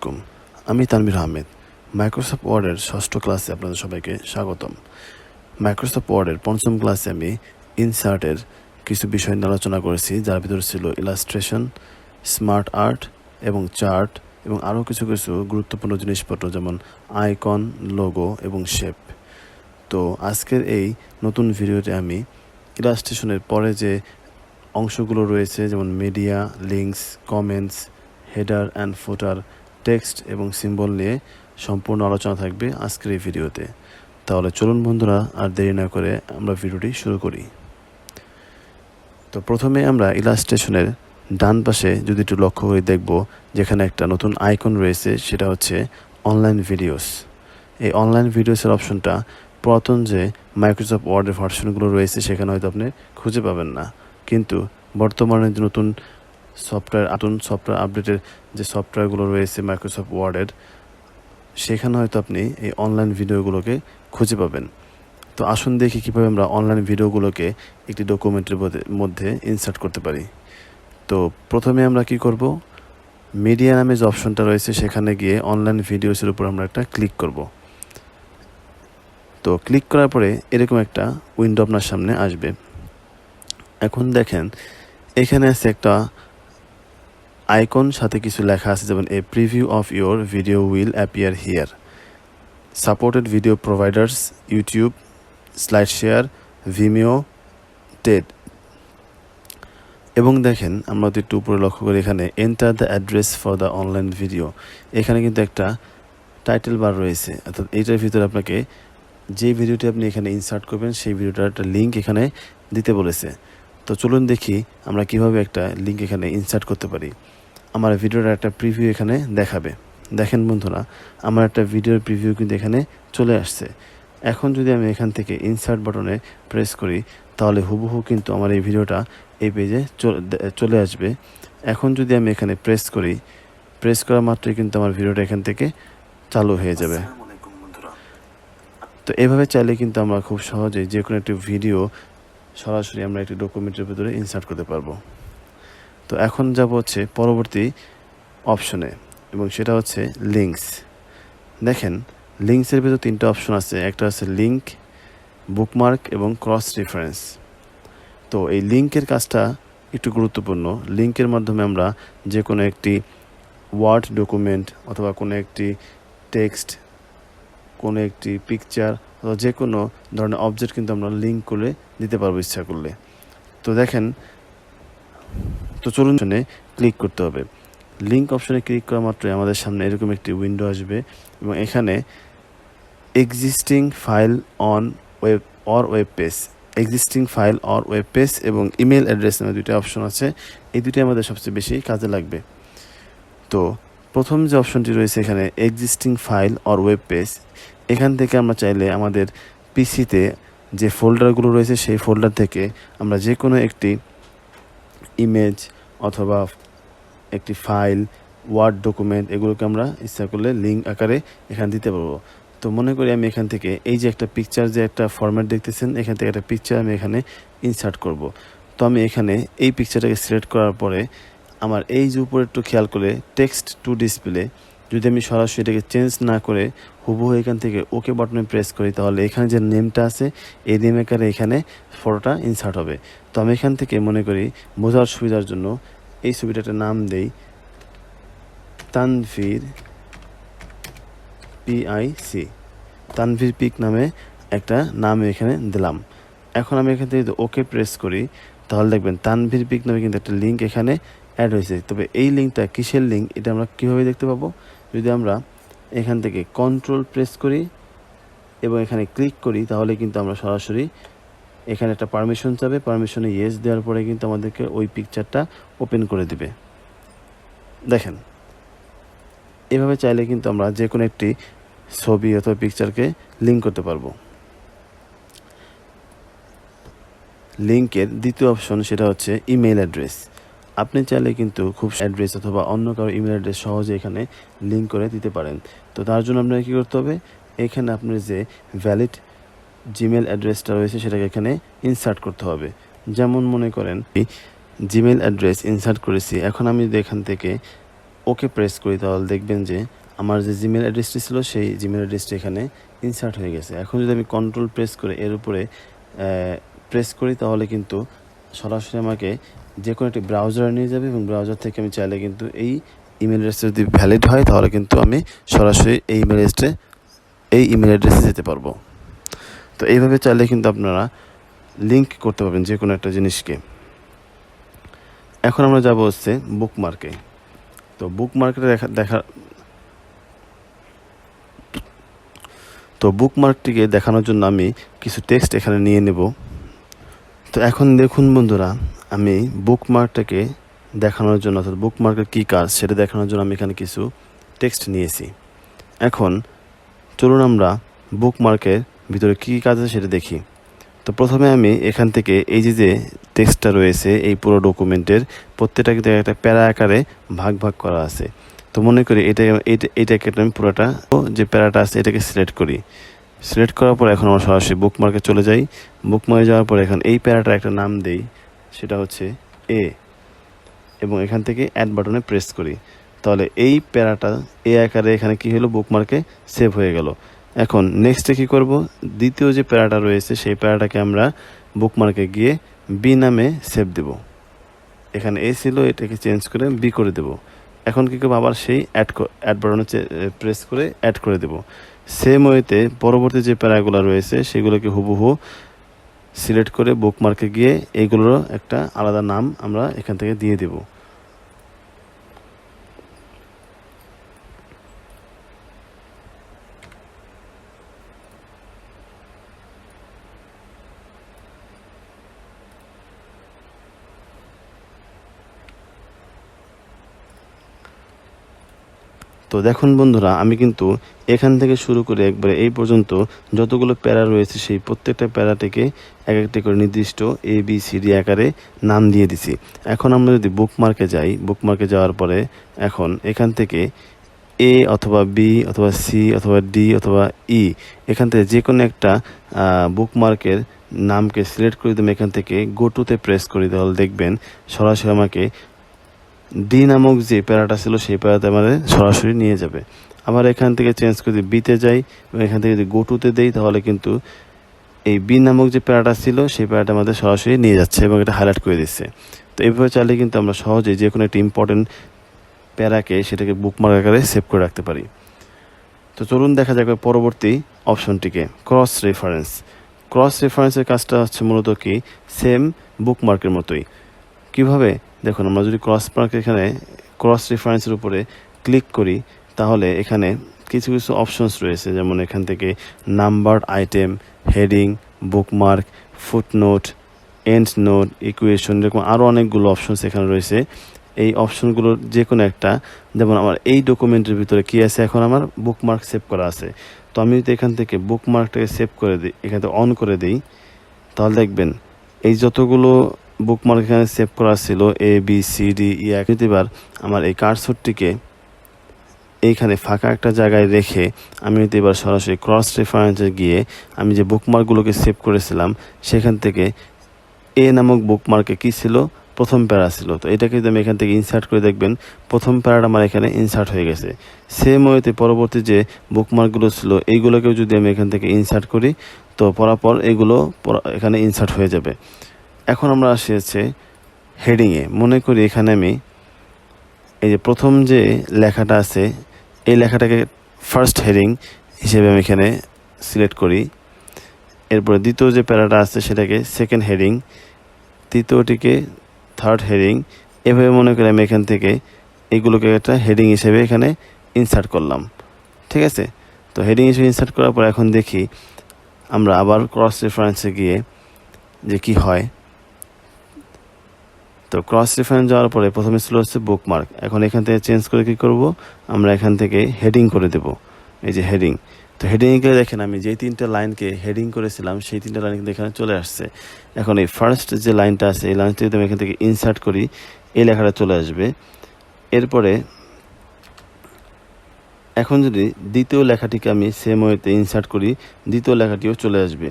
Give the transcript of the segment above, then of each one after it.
আলাইকুম। আমি তানভীর আহমেদ। মাইক্রোসফট ওয়ার্ডের ষষ্ঠ ক্লাসে আপনাদের সবাইকে স্বাগতম। মাইক্রোসফট ওয়ার্ডের পঞ্চম ক্লাসে আমি ইনসার্টের কিছু বিষয় নিয়ে আলোচনা করেছি, যার ভিতরে ছিল ইলাস্ট্রেশন স্মার্ট আর্ট এবং চার্ট এবং আরও কিছু কিছু গুরুত্বপূর্ণ জিনিসপত্র, যেমন আইকন লোগো এবং শেপ তো আজকের এই নতুন ভিডিওতে আমি ইলাস্ট্রেশনের পরে যে অংশগুলো রয়েছে, যেমন media links comments header and footer text এবং সিম্বল নিয়ে সম্পূর্ণ আলোচনা থাকবে আজকের এই ভিডিওতে। তাহলে চলুন বন্ধুরা, আর দেরি না করে আমরা ভিডিওটি শুরু করি। তো প্রথমে আমরা ইলাস্ট্রেশনের ডান পাশে যদি একটু লক্ষ্য করে দেখব, যেখানে একটা নতুন আইকন রয়েছে, সেটা হচ্ছে অনলাইন ভিডিওস। এই অনলাইন ভিডিওসের অপশনটা পুরাতন যে মাইক্রোসফট ওয়ার্ডের ভার্সনগুলো রয়েছে, সেখানে হয়তো আপনি খুঁজে পাবেন না। কিন্তু বর্তমানে যে নতুন সফটওয়্যার নতুন সফটওয়্যার আপডেটের যে সফটওয়্যারগুলো রয়েছে মাইক্রোসফট ওয়ার্ডের সেখানে হয়তো আপনি এই অনলাইন ভিডিওগুলোকে খুঁজে পাবেন। তো আসুন দেখি কীভাবে আমরা অনলাইন ভিডিওগুলোকে একটি ডকুমেন্টের মধ্যে ইনসার্ট করতে পারি। তো প্রথমে আমরা কি করব? মিডিয়া নামে যে অপশনটা রয়েছে, সেখানে গিয়ে অনলাইন ভিডিওসের উপর আমরা একটা ক্লিক করব। তো ক্লিক করার পরে এরকম একটা উইন্ডো আপনার সামনে আসবে। এখন দেখেন, এখানে আছে একটা আইকন, সাথে কিছু লেখা আছে, যেমন a preview of your video will appear here supported video providers YouTube SlideShare Vimeo TED এবং দেখেন, আমরা একটু উপরে লক্ষ্য করি, এখানে enter the address for the online video এখানে কিন্তু একটা টাইটেল বার রয়েছে। অর্থাৎ এইটার ভিতরে আপনাকে যে ভিডিওটি আপনি এখানে ইনসার্ট করবেন, সেই ভিডিওটার একটা লিঙ্ক এখানে দিতে বলেছে। তো চলুন দেখি আমরা কীভাবে একটা লিঙ্ক এখানে ইনসার্ট করতে পারি। আমার ভিডিওটার একটা প্রিভিউ এখানে দেখাবে। দেখেন বন্ধুরা আমার একটা ভিডিওর প্রিভিউ কিন্তু এখানে চলে আসছে। এখন যদি আমি এখান থেকে ইনসার্ট বাটনে প্রেস করি তাহলে হুবহু কিন্তু আমার এই ভিডিওটা এই পেজে চলে আসবে। এখন যদি আমি এখানে প্রেস করি প্রেস করা মাত্রই কিন্তু আমার ভিডিওটা এখান থেকে চালু হয়ে যাবে। তো এভাবে চাইলে কিন্তু আমরা খুব সহজেই যে কোনো একটি ভিডিও সরাসরি আমরা একটি ডকুমেন্টের ভিতরে ইনসার্ট করতে পারব। তো এখন যাব হচ্ছে পরবর্তী অপশনে এবং সেটা হচ্ছে লিঙ্কস দেখেন লিঙ্কসের ভিতরে তিনটা অপশন আছে। একটা আছে লিঙ্ক বুকমার্ক এবং ক্রস রেফারেন্স তো এই লিঙ্কের কাজটা একটু গুরুত্বপূর্ণ। লিঙ্কের মাধ্যমে আমরা যে কোনো একটি ওয়ার্ড ডকুমেন্ট অথবা কোনো একটি টেক্সট কোনো একটি পিকচার অথবা যে কোনো ধরনের অবজেক্ট কিন্তু আমরা লিঙ্ক করে দিতে পারব ইচ্ছা করলে। তো দেখেন তো চলুন অপশনে ক্লিক করতে হবে। লিঙ্ক অপশনে ক্লিক করা মাত্রই আমাদের সামনে এরকম একটি উইন্ডো আসবে এবং এখানে existing file on web or web page existing file or web page এবং ইমেল অ্যাড্রেস নামে দুইটা অপশন আছে। এই দুটি আমাদের সবচেয়ে বেশি কাজে লাগবে। তো প্রথম যে অপশনটি রয়েছে এখানে existing file or web page এখান থেকে আমরা চাইলে আমাদের পিসিতে যে ফোল্ডারগুলো রয়েছে সেই ফোল্ডার থেকে আমরা যে কোনো একটি ইমেজ অথবা একটি ফাইল ওয়ার্ড ডকুমেন্ট এগুলোকে আমরা ইচ্ছা করলে লিঙ্ক আকারে এখানে দিতে পারব। তো মনে করি আমি এখান থেকে এই যে একটা পিকচার যে একটা ফরম্যাট দেখতেছেন, এখান থেকে একটা পিকচার আমি এখানে ইনসার্ট করব। তো আমি এখানে এই পিকচারটাকে সিলেক্ট করার পরে আমার এই যে উপরে একটু খেয়াল করে টেক্সট টু ডিসপ্লে যদি আমি সরাসরি এটাকে চেঞ্জ না করে হুবহু এখান থেকে ওকে বাটনে প্রেস করি, তাহলে এখানে যে নেমটা আছে, এই নেম আকারে এখানে ফটোটা ইনসার্ট হবে। তো আমি এখান থেকে মনে করি বোঝার সুবিধার জন্য এই ছবিটা একটা নাম দেই তানভীর পিআইসি তানভীর পিক নামে একটা নাম এখানে দিলাম। এখন আমি এখান থেকে ওকে প্রেস করি, তাহলে দেখবেন তানভীর পিক নামে কিন্তু একটা লিঙ্ক এখানে অ্যাড হয়েছে। তবে এই লিঙ্কটা কিসের লিঙ্ক এটা আমরা কীভাবে দেখতে পাবো? যদি আমরা এখান থেকে কন্ট্রোল প্রেস করি এবং এখানে ক্লিক করি, তাহলে কিন্তু আমরা সরাসরি এখানে একটা পারমিশন চাবে পারমিশনে ইয়েস দেওয়ার পরে কিন্তু আমাদেরকে ওই পিকচারটা ওপেন করে দিবে। দেখেন, এভাবে চাইলে কিন্তু আমরা যে কোনো একটি ছবি অথবা পিকচারকে লিঙ্ক করতে পারব। লিঙ্কের দ্বিতীয় অপশন সেটা হচ্ছে ইমেল অ্যাড্রেস আপনি চাইলে কিন্তু খুব অ্যাড্রেস অথবা অন্য কারও ইমেল অ্যাড্রেস সহজে এখানে লিঙ্ক করে দিতে পারেন। তো তার জন্য আপনাকে কী করতে হবে? এখানে আপনার যে ভ্যালিড জিমেল অ্যাড্রেসটা রয়েছে সেটাকে এখানে ইনসার্ট করতে হবে। যেমন মনে করেন জিমেল অ্যাড্রেস ইনসার্ট করেছি। এখন আমি যদি এখান থেকে ওকে প্রেস করি, তাহলে দেখবেন যে আমার যে জিমেল অ্যাড্রেসটি ছিল, সেই জিমেল অ্যাড্রেসটি এখানে ইনসার্ট হয়ে গেছে। এখন যদি আমি কন্ট্রোল প্রেস করে এর উপরে প্রেস করি, তাহলে কিন্তু সরাসরি আমাকে যে কোনো একটি ব্রাউজারে নিয়ে যাবে এবং ব্রাউজার থেকে আমি চাইলে কিন্তু এই ইমেল অ্যাড্রেস যদি ভ্যালিড হয়, তাহলে কিন্তু আমি সরাসরি এই ইমেল অ্যাড্রেসে এই ইমেল অ্যাড্রেসে যেতে পারব। তো এইভাবে চাইলে কিন্তু আপনারা লিঙ্ক করতে পারবেন যে কোনো একটা জিনিসকে। এখন আমরা যাব হচ্ছে বুকমার্কে তো বুকমার্কেটে দেখা দেখা, তো বুকমার্কটিকে দেখানোর জন্য আমি কিছু টেক্সট এখানে নিয়ে নেব। তো এখন দেখুন বন্ধুরা আমি বুকমার্কটাকে দেখানোর জন্য, অর্থাৎ বুকমার্কের কী কাজ সেটা দেখানোর জন্য আমি এখানে কিছু টেক্সট নিয়েছি। এখন চলুন আমরা বুকমার্কের ভিতরে কী কাজ আছে সেটা দেখি। তো প্রথমে আমি এখান থেকে এই যে যে টেক্সটটা রয়েছে, এই পুরো ডকুমেন্টের প্রত্যেকটা কিন্তু একটা প্যারা আকারে ভাগ ভাগ করা আছে। তো মনে করি এটা এইটাকে আমি পুরোটা, যে প্যারাটা আছে এটাকে সিলেক্ট করি। সিলেক্ট করার পর এখন আমরা সরাসরি বুকমার্কে চলে যাই। বুকমার্কে যাওয়ার পর এখন এই প্যারাটার একটা নাম দেই। সেটা হচ্ছে এ এবং এখান থেকে অ্যাড বাটনে প্রেস করি। তাহলে এই প্যারাটা এ আকারে এখানে কি হলো? বুকমার্কে সেভ হয়ে গেল। এখন নেক্সটে কি করব? দ্বিতীয় যে প্যারাটা রয়েছে, সেই প্যারাটাকে আমরা বুকমার্কে গিয়ে বি নামে সেভ দেব। এখানে এ ছিল, এটাকে চেঞ্জ করে বি করে দেব। এখন কি করব? আবার সেই অ্যাড অ্যাড বাটনে প্রেস করে অ্যাড করে দেব। সেম ওয়েতে পরবর্তী যে প্যারাগুলো রয়েছে, সেগুলোকে হুবহু সিলেক্ট করে বুকমার্কে গিয়ে এইগুলোরও একটা আলাদা নাম আমরা এখান থেকে দিয়ে দেব। তো দেখুন বন্ধুরা, আমি কিন্তু এখান থেকে শুরু করে একবারে এই পর্যন্ত যতগুলো প্যারা রয়েছে সেই প্রত্যেকটা প্যারাটিকে এক একটি করে নির্দিষ্ট এ বি সি ডি আকারে নাম দিয়ে দিছি। এখন আমরা যদি বুকমার্কে যাই বুকমার্কে যাওয়ার পরে এখন এখান থেকে এ অথবা বি অথবা সি অথবা ডি অথবা ই এখান থেকে যে কোনো একটা বুকমার্কের নামকে সিলেক্ট করে দেবেন এখান থেকে গোটুতে প্রেস করে তাহলে দেখবেন। সরাসরি আমাকে ডি নামক যে প্যারাটা ছিল সেই প্যারাতে আমাদের সরাসরি নিয়ে যাবে। আবার এখান থেকে চেঞ্জ করে বিতে যাই এবং এখান থেকে যদি গো টুতে দেই, তাহলে কিন্তু এই বি নামক যে প্যারাটা ছিল সেই প্যারাটা আমাদের সরাসরি নিয়ে যাচ্ছে এবং এটা হাইলাইট করে দিচ্ছে। তো এইভাবে চাইলে কিন্তু আমরা সহজেই যে কোনো একটা ইম্পর্টেন্ট প্যারাকে সেটাকে বুকমার্ক আকারে সেভ করে রাখতে পারি। তো চলুন দেখা যাক পরবর্তী অপশনটিকে ক্রস রেফারেন্স ক্রস রেফারেন্সের কাজটা হচ্ছে মূলত কি? সেম বুকমার্কের মতোই। কীভাবে? দেখুন, আমরা যদি ক্রস মার্ক এখানে ক্রস রেফারেন্সের উপরে ক্লিক করি, তাহলে এখানে কিছু কিছু অপশনস রয়েছে। যেমন এখান থেকে number item heading bookmark footnote endnote equation এরকম আরও অনেকগুলো অপশনস এখানে রয়েছে। এই অপশনগুলোর যে কোনো একটা, যেমন আমার এই ডকুমেন্টের ভিতরে কী আছে, এখন আমার বুকমার্ক সেভ করা আছে। তো আমি যদি এখান থেকে বুকমার্কটাকে সেভ করে দিই, এখান থেকে অন করে দিই, তাহলে দেখবেন এই যতগুলো বুকমার্ক এখানে সেভ করা ছিল A B C D E এবার আমার এই কার্সরটিকে এইখানে ফাঁকা একটা জায়গায় রেখে আমি এবার সরাসরি ক্রস রেফারেন্সে গিয়ে আমি যে বুকমার্কগুলোকে সেভ করেছিলাম, সেখান থেকে এ নামক বুকমার্কে কী ছিল? প্রথম প্যারা ছিল। তো এটাকে যদি আমি এখান থেকে ইনসার্ট করে দেখবেন, প্রথম প্যারাটা আমার এখানে ইনসার্ট হয়ে গেছে। সেম ওয়েতে পরবর্তী যে বুকমার্কগুলো ছিল, এইগুলোকেও যদি আমি এখান থেকে ইনসার্ট করি, তো পরাপর এগুলো এখানে ইনসার্ট হয়ে যাবে। এখন আমরা আসি হচ্ছে হেডিংয়ে মনে করি এখানে আমি এই যে প্রথম যে লেখাটা আছে, এই লেখাটাকে ফার্স্ট হেডিং হিসেবে আমি এখানে সিলেক্ট করি। এরপরে দ্বিতীয় যে প্যারাটা আছে সেটাকে সেকেন্ড হেডিং তৃতীয়টিকে থার্ড হেডিং এভাবে মনে করি আমি এখান থেকে এগুলোকে একটা হেডিং হিসেবে এখানে ইনসার্ট করলাম। ঠিক আছে? তো হেডিং হিসেবে ইনসার্ট করার পর এখন দেখি আমরা আবার ক্রস রেফারেন্সে গিয়ে যে কি হয়। তো ক্রস রেফারেন্স যাওয়ার পরে প্রথমে ছিল হচ্ছে বুকমার্ক এখন এখান থেকে চেঞ্জ করে কি করব? আমরা এখান থেকে হেডিং করে দেব। এই যে হেডিং তো হেডিংয়ে গিয়ে দেখেন আমি যেই তিনটা লাইনকে হেডিং করেছিলাম, সেই তিনটা লাইন কিন্তু এখানে চলে আসছে। এখন এই ফার্স্ট যে লাইনটা আছে, এই লাইনটা যদি আমি এখান থেকে ইনসার্ট করি, এই লেখাটা চলে আসবে। এরপরে এখন যদি দ্বিতীয় লেখাটিকে আমি সেম ওয়েতে ইনসার্ট করি, দ্বিতীয় লেখাটিও চলে আসবে।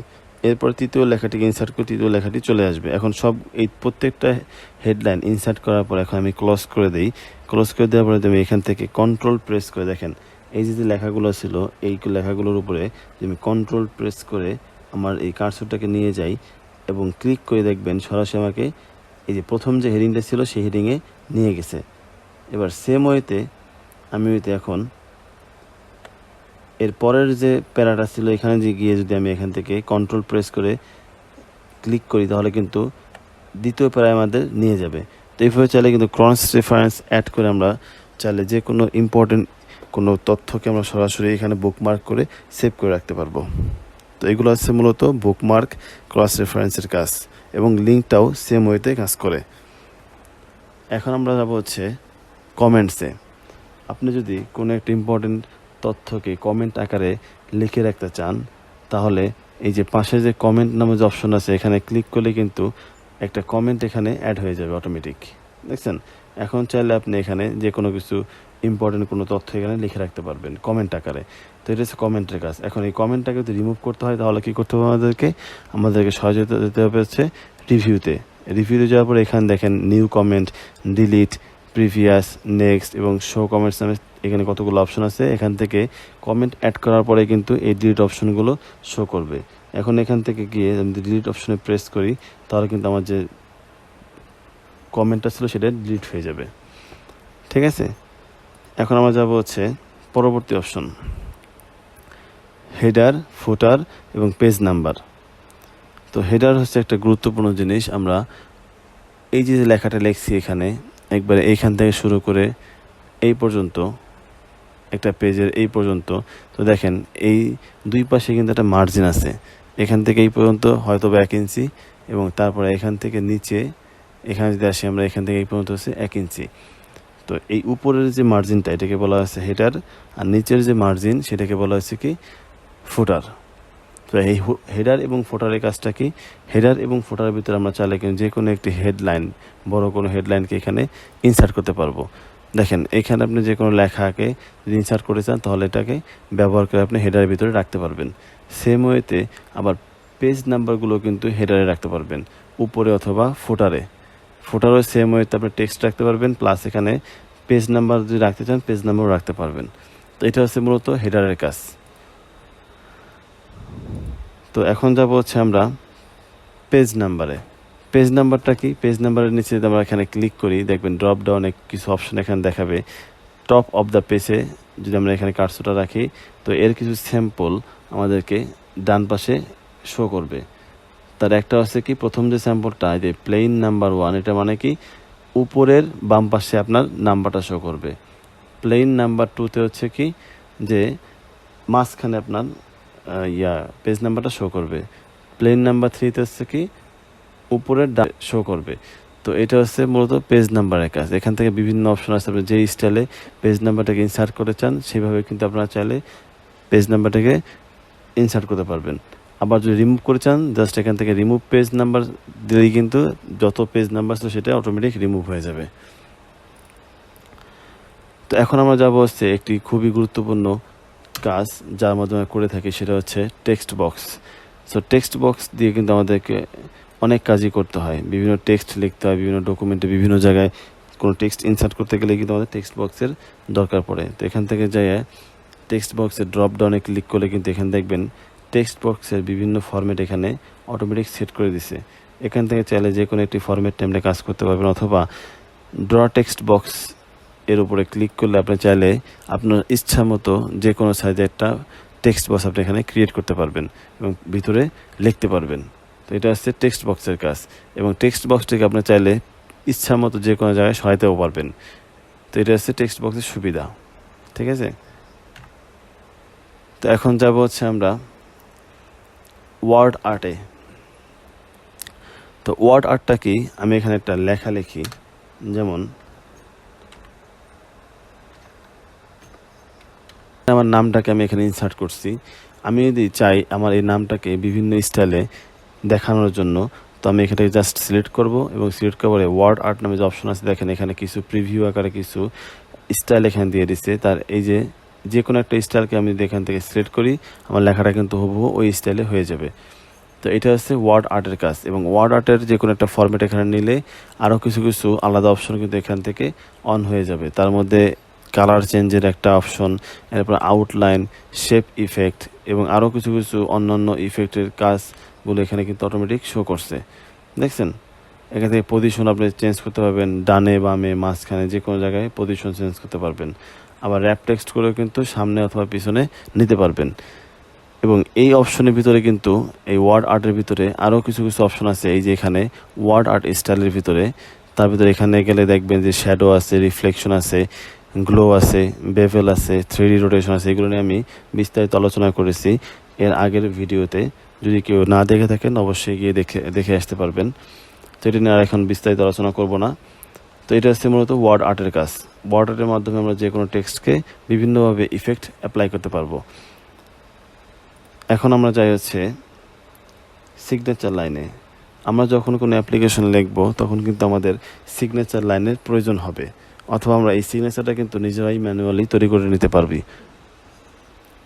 এরপর তৃতীয় লেখাটিকে ইনসার্ট করে তৃতীয় লেখাটি চলে আসবে। এখন সব এই প্রত্যেকটা হেডলাইন ইনসার্ট করার পর এখন আমি ক্লোজ করে দিই। ক্লোজ করে দেওয়ার পরে তুমি এখান থেকে কন্ট্রোল প্রেস করে দেখেন, এই যে যে লেখাগুলো ছিল, এই লেখাগুলোর উপরে তুমি কন্ট্রোল প্রেস করে আমার এই কার্সরটাকে নিয়ে যাই এবং ক্লিক করে দেখবেন সরাসরি আমাকে এই যে প্রথম যে হেডিংটা ছিল, সেই হেডিংয়ে নিয়ে গেছে। এবার সেম ওয়েতে আমি ওইতে এখন এর পরের যে প্যারাটা ছিল, এখানে যে গিয়ে যদি আমি এখান থেকে কন্ট্রোল প্রেস করে ক্লিক করি, তাহলে কিন্তু দ্বিতীয় প্যারায় আমাদের নিয়ে যাবে। তো এইভাবে চাইলে কিন্তু ক্রস রেফারেন্স অ্যাড করে আমরা চাইলে যে কোনো ইম্পর্টেন্ট কোনো তথ্যকে আমরা সরাসরি এখানে বুকমার্ক করে সেভ করে রাখতে পারব। তো এগুলো হচ্ছে মূলত বুকমার্ক ক্রস রেফারেন্সের কাজ এবং লিঙ্কটাও সেম ওয়েতে কাজ করে। এখন আমরা যাব হচ্ছে কমেন্টসে আপনি যদি কোনো একটা ইম্পর্টেন্ট তথ্যকে কমেন্ট আকারে লিখে রাখতে চান, তাহলে এই যে পাশে যে কমেন্ট নামে যে অপশন আছে, এখানে ক্লিক করলে কিন্তু একটা কমেন্ট এখানে অ্যাড হয়ে যাবে অটোমেটিক দেখছেন? এখন চাইলে আপনি এখানে যে কোনো কিছু ইম্পর্টেন্ট কোনো তথ্য এখানে লিখে রাখতে পারবেন কমেন্ট আকারে। তো এটা হচ্ছে কমেন্টের কাজ। এখন এই কমেন্টটাকে যদি রিমুভ করতে হয়, তাহলে কী করতে হবে আমাদেরকে? আমাদেরকে সহযোগিতা দিতে হবে হচ্ছে রিভিউতে রিভিউতে যাওয়ার পরে এখানে দেখেন new comment delete previous next এবং শো কমেন্টস নামে এখানে কতগুলো অপশন আছে, এখান থেকে কমেন্ট অ্যাড করার পরে কিন্তু এই ডিলিট অপশনগুলো শো করবে। এখন এখান থেকে গিয়ে আমি ডিলিট অপশনে প্রেস করি, তাহলে কিন্তু আমার যে কমেন্টটা ছিল সেটা ডিলিট হয়ে যাবে। ঠিক আছে? এখন আমরা যাব হচ্ছে পরবর্তী অপশন হেডার ফুটার এবং পেজ নাম্বার তো হেডার হচ্ছে একটা গুরুত্বপূর্ণ জিনিস। আমরা এই যে লেখাটা লিখছি এখানে, একবারে এইখান থেকে শুরু করে এই পর্যন্ত একটা পেজের এই পর্যন্ত। তো দেখেন, এই দুই পাশে কিন্তু একটা মার্জিন আছে। এখান থেকে এই পর্যন্ত হয়তো বা এক ইঞ্চি এবং তারপরে এখান থেকে নিচে, এখানে যদি আসি আমরা এখান থেকে এই পর্যন্ত হচ্ছে এক ইঞ্চি তো এই উপরের যে মার্জিনটা এটাকে বলা হয়েছে হেডার আর নিচের যে মার্জিন সেটাকে বলা হয়েছে কি ফুটার তো এই হেডার এবং ফোটারের কাজটা কি? হেডার এবং ফোটারের ভিতরে আমরা চাইলে কিন্তু যে কোনো একটি হেডলাইন বড় কোনো হেডলাইনকে এখানে ইনসার্ট করতে পারব। দেখেন, এখানে আপনি যে কোনো লেখাকে যদি ইনসার্ট করতে চান, তাহলে এটাকে ব্যবহার করে আপনি হেডারের ভিতরে রাখতে পারবেন। সেম ওয়েতে আবার পেজ নাম্বারগুলো কিন্তু হেডারে রাখতে পারবেন, উপরে অথবা ফোটারে ফুটারও সেম ওয়েতে আপনি টেক্সট রাখতে পারবেন প্লাস এখানে পেজ নাম্বার যদি রাখতে চান পেজ নাম্বারও রাখতে পারবেন। তো এটা হচ্ছে মূলত হেডারের কাজ। তো এখন যাব হচ্ছে আমরা পেজ নাম্বারে পেজ নাম্বারটা কি? পেজ নাম্বারের নিচে যদি আমরা এখানে ক্লিক করি, দেখবেন ড্রপ ডাউনে কিছু অপশন এখানে দেখাবে। টপ অফ দ্য পেজে যদি আমরা এখানে কার্সোটা রাখি, তো এর কিছু স্যাম্পল আমাদেরকে ডান পাশে শো করবে। তার একটা হচ্ছে কি? প্রথম যে স্যাম্পলটা যে প্লেইন নাম্বার ওয়ান এটা মানে কি? উপরের বাম পাশে আপনার নাম্বারটা শো করবে। প্লেইন নাম্বার টুতে হচ্ছে কি? যে মাঝখানে আপনার ইয়া পেজ নাম্বারটা শো করবে। প্লেন নাম্বার থ্রিতে হচ্ছে কি? উপরের শো করবে। তো এটা হচ্ছে মূলত পেজ নাম্বারের কাজ। এখান থেকে বিভিন্ন অপশন আছে। আপনি যেই স্টাইলে পেজ নাম্বারটাকে ইনসার্ট করতে চান, সেভাবে কিন্তু আপনারা চাইলে পেজ নাম্বারটাকে ইনসার্ট করতে পারবেন। আবার যদি রিমুভ করে চান জাস্ট এখান থেকে রিমুভ পেজ নাম্বার দিলেই কিন্তু যত পেজ নাম্বার ছিল সেটা অটোমেটিক রিমুভ হয়ে যাবে। তো এখন আমরা যাব হচ্ছে একটি খুবই গুরুত্বপূর্ণ কাজ যার মাধ্যমে করে থাকি, সেটা হচ্ছে text box so text box দিয়ে কিন্তু আমাদেরকে অনেক কাজই করতে হয়। বিভিন্ন টেক্সট লিখতে হয়, বিভিন্ন ডকুমেন্টে বিভিন্ন জায়গায় কোনো টেক্সট ইনসার্ট করতে গেলে কিন্তু আমাদের টেক্সট বক্সের দরকার পড়ে। তো এখান থেকে যাই টেক্সট বক্সের ড্রপ ডাউনে ক্লিক করলে কিন্তু এখানে দেখবেন টেক্সট বক্সের বিভিন্ন ফরম্যাট এখানে অটোমেটিক সেট করে দিছে। এখান থেকে চাইলে যে কোনো একটি ফরম্যাট টাইমে কাজ করতে পারবেন অথবা ড্র টেক্সট বক্স এর উপরে ক্লিক করলে আপনি চাইলে আপনার ইচ্ছা মতো যে কোনো সাইজে একটা টেক্সট বক্স আপনি এখানে ক্রিয়েট করতে পারবেন এবং ভিতরে লিখতে পারবেন। তো এটা হচ্ছে টেক্সট বক্সের কাজ। এবং টেক্সট বক্সটিকে আপনি চাইলে ইচ্ছা মতো যে কোনো জায়গায় সহায়তাও পারবেন। তো এটা হচ্ছে টেক্সট বক্সের সুবিধা। ঠিক আছে? তো এখন যাব হচ্ছে আমরা ওয়ার্ড আর্টে তো ওয়ার্ড আর্টটা কি? আমি এখানে একটা লেখা লিখি। যেমন, আমার নামটাকে আমি এখানে ইনসার্ট করছি। আমি যদি চাই আমার এই নামটাকে বিভিন্ন স্টাইলে দেখানোর জন্য। তো আমি এখানে জাস্ট সিলেক্ট করব এবং সিলেক্ট করার ওয়ার্ড আর্ট নামে যে অপশন আছে, দেখেন এখানে কিছু প্রিভিউ আকারে কিছু স্টাইল এখানে দিয়ে দিচ্ছে তার এই যে যে কোনো একটা স্টাইলকে আমি এখান থেকে সিলেক্ট করি, আমার লেখাটা কিন্তু হুবহু ওই স্টাইলে হয়ে যাবে। তো এটা হচ্ছে ওয়ার্ড আর্টের কাজ এবং ওয়ার্ড আর্টের যে কোনো একটা ফরম্যাট এখানে নিলে আরও কিছু কিছু আলাদা অপশন কিন্তু এখান থেকে অন হয়ে যাবে। তার মধ্যে কালার চেঞ্জের একটা অপশন এরপর আউটলাইন শেপ ইফেক্ট এবং আরও কিছু কিছু অন্যান্য ইফেক্টের কাজগুলো এখানে কিন্তু অটোমেটিক শো করছে। দেখছেন? এখান থেকে পজিশন আপনি চেঞ্জ করতে পারবেন, ডানে, বামে, মাঝখানে যে কোনো জায়গায় পজিশন চেঞ্জ করতে পারবেন। আবার র্যাপ টেক্সট করেও কিন্তু সামনে অথবা পিছনে নিতে পারবেন। এবং এই অপশনের ভিতরে কিন্তু, এই ওয়ার্ড আর্টের ভিতরে আরও কিছু কিছু অপশন আছে। এই যে এখানে ওয়ার্ড আর্ট স্টাইলের ভিতরে, তার ভিতরে এখানে গেলে দেখবেন যে শ্যাডো আছে রিফ্লেকশন আছে গ্লো আছে বেভেল আছে থ্রি রোটেশন আছে। এগুলো নিয়ে আমি বিস্তারিত আলোচনা করেছি। এর আগের ভিডিওতে যদি কেউ না দেখে থাকেন, অবশ্যই গিয়ে দেখে দেখে আসতে পারবেন। তো এটা নিয়ে আর এখন বিস্তারিত আলোচনা করব না। তো এটা হচ্ছে মূলত ওয়ার্ড আর্টের কাজ। ওয়ার্ড আর্টের মাধ্যমে আমরা যে কোনো টেক্সটকে বিভিন্নভাবে ইফেক্ট অ্যাপ্লাই করতে পারব। এখন আমরা যাই হচ্ছে সিগনেচার লাইনে আমরা যখন কোনো অ্যাপ্লিকেশন লিখব, তখন কিন্তু আমাদের সিগনেচার লাইনের প্রয়োজন হবে। অথবা আমরা এই সিগনেচারটা কিন্তু নিজেরাই ম্যানুয়ালি তৈরি করে নিতে পারবি।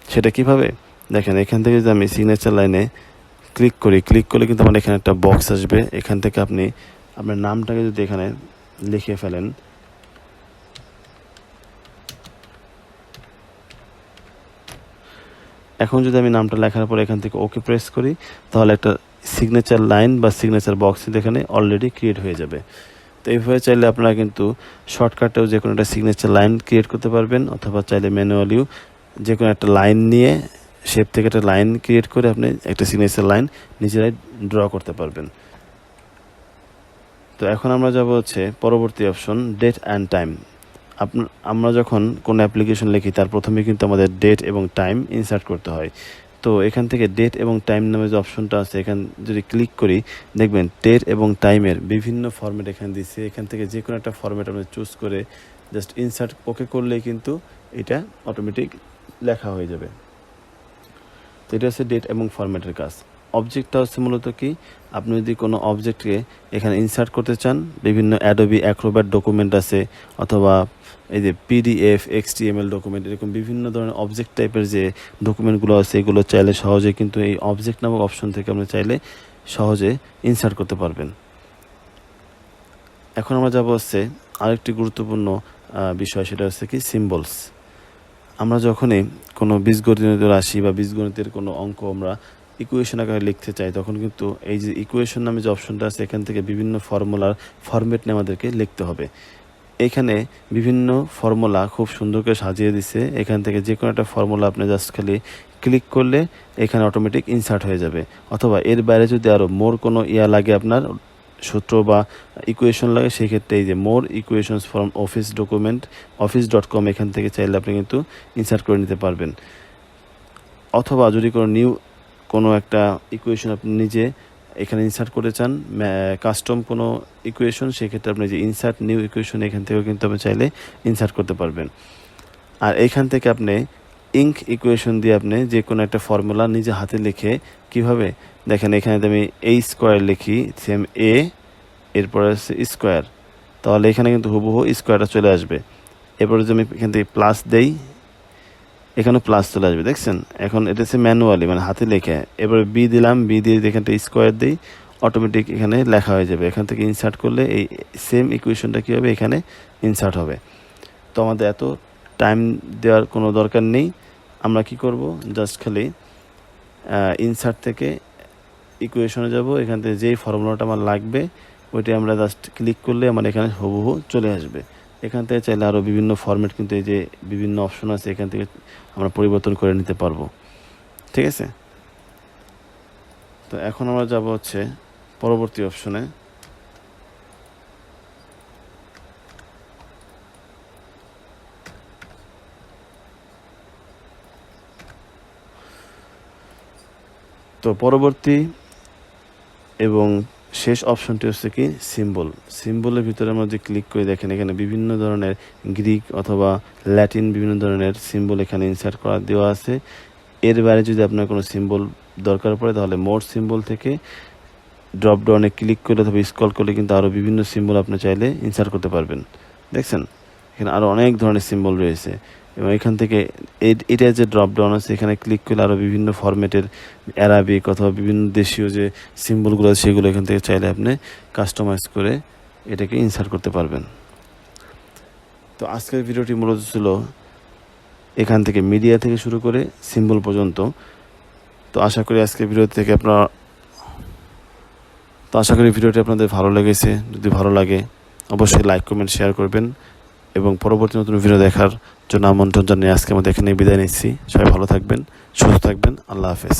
সেটা কীভাবে? দেখেন, এখান থেকে যদি আমি সিগনেচার লাইনে ক্লিক করি ক্লিক করলে কিন্তু আমার এখানে একটা বক্স আসবে। এখান থেকে আপনি আপনার নামটাকে যদি এখানে লিখে ফেলেন। এখন যদি আমি নামটা লেখার পর এখান থেকে ওকে প্রেস করি, তাহলে একটা সিগনেচার লাইন বা সিগনেচার বক্স কিন্তু এখানে অলরেডি ক্রিয়েট হয়ে যাবে। তো এইভাবে চাইলে আপনারা কিন্তু শর্টকাটেও যে কোনো একটা সিগনেচার লাইন ক্রিয়েট করতে পারবেন, অথবা চাইলে ম্যানুয়ালিও যে কোনো একটা লাইন নিয়ে শেপ থেকে একটা লাইন ক্রিয়েট করে আপনি একটা সিগনেচার লাইন নিজেরাই ড্র করতে পারবেন। তো এখন আমরা যাব হচ্ছে পরবর্তী অপশন ডেট অ্যান্ড টাইম আমরা যখন কোনো অ্যাপ্লিকেশন লিখি, তার প্রথমে কিন্তু আমাদের ডেট এবং টাইম ইনসার্ট করতে হয়। তো এখান থেকে ডেট এবং টাইম নামে যে অপশনটা আছে, এখান যদি ক্লিক করি, দেখবেন ডেট এবং টাইমের বিভিন্ন ফরম্যাট এখানে দিচ্ছে এখান থেকে যে কোনো একটা ফরম্যাট আপনি চুজ করে জাস্ট ইনসার্ট ওকে করলেই কিন্তু এটা অটোমেটিক লেখা হয়ে যাবে। এটা হচ্ছে ডেট এবং ফরম্যাটের কাজ। অবজেক্টটা হচ্ছে মূলত কি? আপনি যদি কোনো অবজেক্টকে এখানে ইনসার্ট করতে চান, বিভিন্ন অ্যাডোবি অ্যাক্রোব্যাট ডকুমেন্ট আছে, অথবা এই যে পিডিএফ এক্সটিএমএল ডকুমেন্ট এরকম বিভিন্ন ধরনের অবজেক্ট টাইপের যে ডকুমেন্টগুলো আছে, এগুলো চাইলে সহজে কিন্তু এই অবজেক্ট নামক অপশন থেকে আপনি চাইলে সহজে ইনসার্ট করতে পারবেন। এখন আমরা যাব হচ্ছে আরেকটি গুরুত্বপূর্ণ বিষয়, সেটা হচ্ছে কি? সিম্বলস আমরা যখনই কোনো বীজগণিত রাশি বা বীজগণিতের কোনো অঙ্ক আমরা ইকুয়েশন আকারে লিখতে চাই, তখন কিন্তু এই যে ইকুয়েশন নামে যে অপশনটা আছে, এখান থেকে বিভিন্ন ফর্মুলার ফরম্যাট নিয়ে আমাদেরকে লিখতে হবে। এখানে বিভিন্ন ফর্মুলা খুব সুন্দর করে সাজিয়ে দিছে। এখান থেকে যে কোনো একটা ফর্মুলা আপনি জাস্ট খালি ক্লিক করলে এখানে অটোমেটিক ইনসার্ট হয়ে যাবে। অথবা এর বাইরে যদি আরও মোর কোনো ইয়া লাগে আপনার সূত্র বা ইকুয়েশন লাগে, সেই ক্ষেত্রে এই যে more equations from Office document Office dot com এখান থেকে চাইলে আপনি কিন্তু ইনসার্ট করে নিতে পারবেন। অথবা যদি কোনো নিউ কোনো একটা ইকুয়েশন আপনি নিজে এখানে ইনসার্ট করতে চান কাস্টম কোনো ইকুয়েশন সেক্ষেত্রে আপনি যে ইনসার্ট নিউ ইকুয়েশন এখান থেকেও কিন্তু আপনি চাইলে ইনসার্ট করতে পারবেন। আর এখান থেকে আপনি ইঙ্ক ইকুয়েশন দিয়ে আপনি যে কোনো একটা ফর্মুলা নিজে হাতে লিখে কীভাবে, দেখেন এখানে আমি এই স্কোয়ার লিখি সেম এ এরপরে হচ্ছে স্কোয়ার তাহলে এখানে কিন্তু হুবহু স্কোয়ারটা চলে আসবে। এরপরে যদি আমি এখান থেকে প্লাস দেই এখানে প্লাস চলে আসবে, দেখছেন? এখন এটা হচ্ছে ম্যানুয়ালি মানে হাতে লেখে। এবারে বি দিলাম বি দিয়ে এখানটা স্কোয়ার দিই অটোমেটিক এখানে লেখা হয়ে যাবে। এখান থেকে ইনসার্ট করলে এই সেম ইকুয়েশনটা কী হবে? এখানে ইনসার্ট হবে। তো আমাদের এত টাইম দেওয়ার কোনো দরকার নেই। আমরা কি করব? জাস্ট খালি ইনসার্ট থেকে ইকুয়েশনে যাব। এখান থেকে যেই ফর্মুলাটা আমার লাগবে, ওইটা আমরা জাস্ট ক্লিক করলে আমার এখানে হুবহু চলে আসবে। এখান থেকে চাইলে আরও বিভিন্ন ফরম্যাট কিন্তু এই যে বিভিন্ন অপশন আছে, এখান থেকে আমরা পরিবর্তন করে নিতে পারব। ঠিক আছে? তো এখন আমরা যাব হচ্ছে পরবর্তী অপশনে তো পরবর্তী এবং শেষ অপশনটি হচ্ছে কি? সিম্বল সিম্বলের ভিতরে আমরা যদি ক্লিক করে দেখেন, এখানে বিভিন্ন ধরনের গ্রিক অথবা ল্যাটিন বিভিন্ন ধরনের সিম্বল এখানে ইনসার্ট করা দেওয়া আছে। এর বাইরে যদি আপনার কোনো সিম্বল দরকার পড়ে, তাহলে মোট সিম্বল থেকে ড্রপ ডাউনে ক্লিক করলে অথবা স্কল করলে কিন্তু আরও বিভিন্ন সিম্বল আপনি চাইলে ইনসার্ট করতে পারবেন। দেখছেন? এখানে আরও অনেক ধরনের সিম্বল রয়েছে। এবং এখান থেকে এটা যে ড্রপ ডাউন আছে, এখানে ক্লিক করলে আরও বিভিন্ন ফরম্যাটের অ্যারাবিক অথবা বিভিন্ন দেশীয় যে সিম্বলগুলো আছে, সেগুলো এখান থেকে চাইলে আপনি কাস্টমাইজ করে এটাকে ইনসার্ট করতে পারবেন। তো আজকের ভিডিওটি মূলত ছিল এখান থেকে মিডিয়া থেকে শুরু করে সিম্বল পর্যন্ত। তো আশা করি আজকের ভিডিও থেকে আপনার তো আশা করি ভিডিওটি আপনাদের ভালো লেগেছে। যদি ভালো লাগে, অবশ্যই লাইক কমেন্ট শেয়ার করবেন। এবং পরবর্তী নতুন ভিডিও দেখার জন্য আমন্ত্রণ জানিয়ে আজকে আমাদের এখানে বিদায় নিচ্ছি। সবাই ভালো থাকবেন, সুস্থ থাকবেন। আল্লাহ হাফেজ।